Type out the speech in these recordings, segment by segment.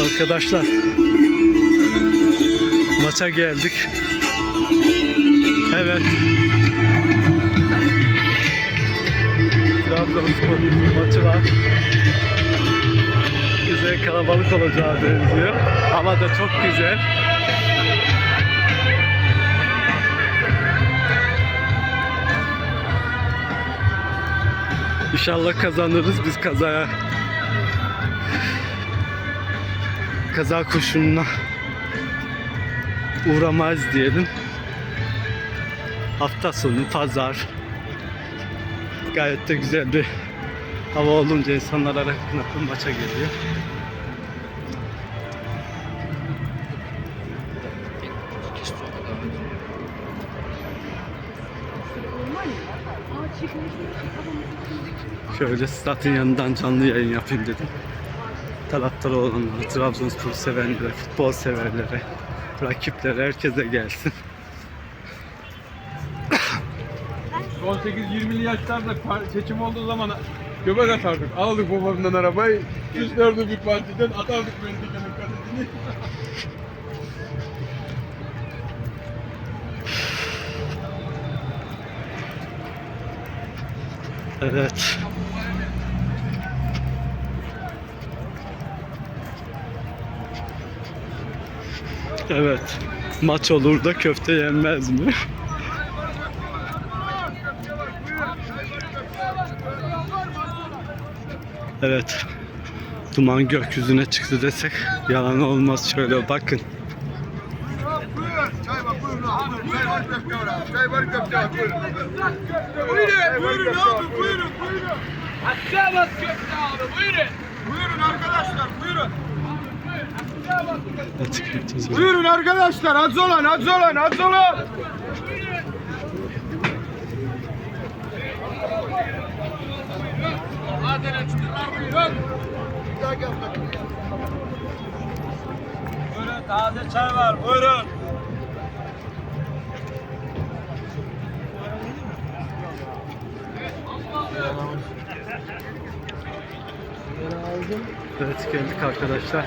Arkadaşlar maça geldik. Evet. Trabzonspor maçı var. Güzel kalabalık olacağı benziyor. Hava da çok güzel. İnşallah kazanırız. Biz kazaya kaza koşuluna uğramayız diyelim. Hafta sonu pazar gayet de güzel bir hava olunca insanlar akın akın maça geliyor. Şöyle statın yanından canlı yayın yapayım dedim. Taraftarı olanlara, Trabzonspor sevenlere, futbol severlere, rakiplere, herkese gelsin. 18-20'li yaşlarda seçim olduğu zaman göbek atardık. Aldık babamdan arabayı, üstlerdi bir partiden atardık Bendikan'ın kalesini. Evet. Evet. Maç olur da köfte yenmez mi? Evet. Duman gökyüzüne çıktı desek yalan olmaz şöyle bakın. Çay var buyurun abi. Çay var köfte var abi. Çay var köfte var buyurun. Buyurun, buyurun abi, buyurun, buyurun. Aşağı bas köfte abi, buyurun. Buyurun arkadaşlar buyurun. Yapacağız. Buyurun arkadaşlar az olan az olan az olan. Çıtırlar buyurun. Buyurun, taze çay var, buyurun. Evet geldik arkadaşlar.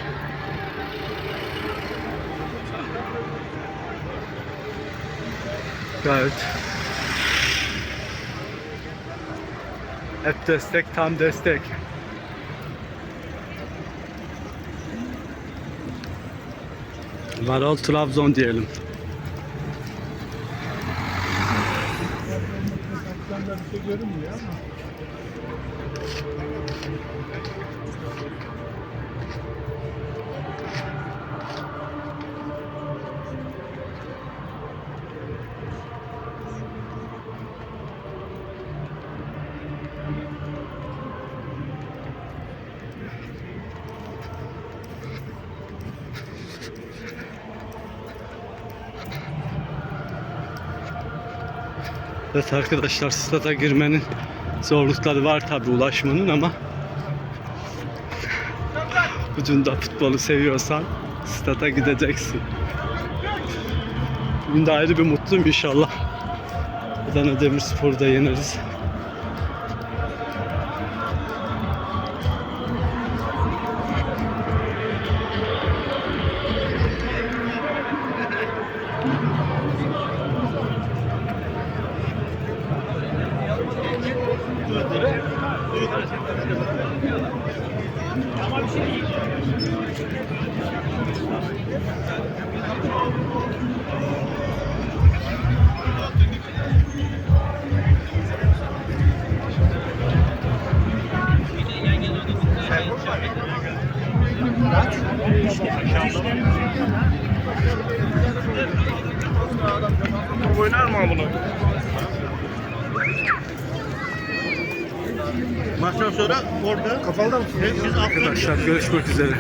Gayet hep destek tam destek. Marol Trabzon diyelim. Evet arkadaşlar stada girmenin zorlukları var tabi ulaşmanın ama ucunda futbolu seviyorsan stada gideceksin. Bugün de ayrı bir mutluyum inşallah. Adana Demirspor'u da yeneriz. Oynar mı bunu? Maçtan sonra orada kapalı da mısın? Arkadaşlar görüşmek üzere.